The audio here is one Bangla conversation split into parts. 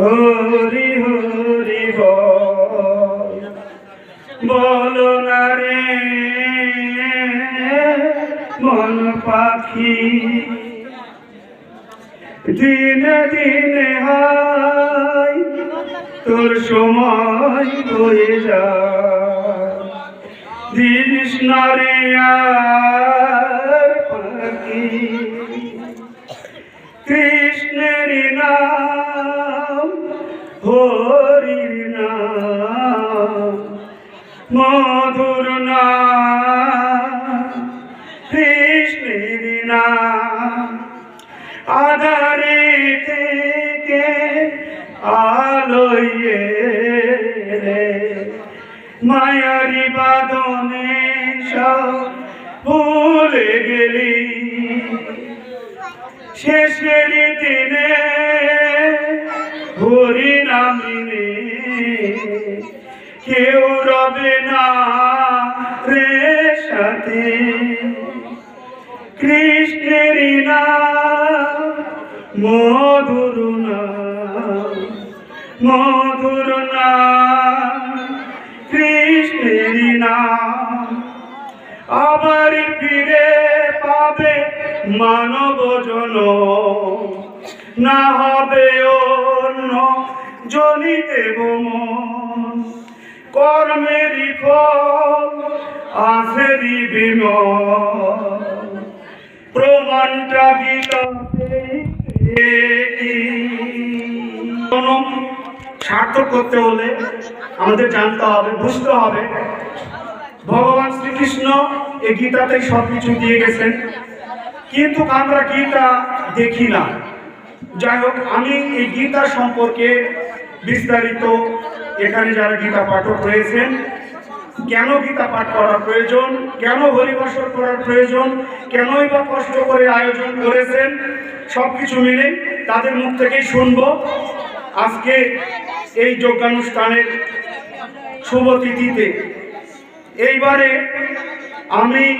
হরি হরি বল। না রে মন পাখি। দিনে দিনে হাই, তোর সময় হয়ে যায়। দিস না আর মধুর নাম কৃষ্ণের নাম আধারে থেকে আলোয়ে রে, মায়ারি বাদনে ভুলে গেলি। শেষের দিনে হরি নামিনে সাথে কৃষ্ণের মধুর নাম মধুর নাম। কৃষ্ণের নাম আবার ফিরে পাবে মানব জন। না হবে অন্য জনিতে মন কর্মেরই ফল আসেরই বিমল প্রমাণটা সার্থক করতে হলে আমাদের জানতে হবে, বুঝতে হবে। ভগবান শ্রীকৃষ্ণ এই গীতাতেই সব কিছু দিয়ে গেছেন। কিন্তু আমরা গীতা দেখি না। যাই হোক, আমি এই গীতা সম্পর্কে বিস্তারিত এখানে যারা গীতা পাঠক রয়েছেন কেন গীতা পাঠ করার প্রয়োজন? কেন হরিবাসর করার প্রয়োজন? কেনই বা কষ্ট করে আয়োজন করেছেন? সব কিছু মিলে তাদের মুখ থেকেই শুনব। আজকে এই যজ্ঞানুষ্ঠানের শুভ তিথিতে এইবারে আমি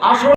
আসল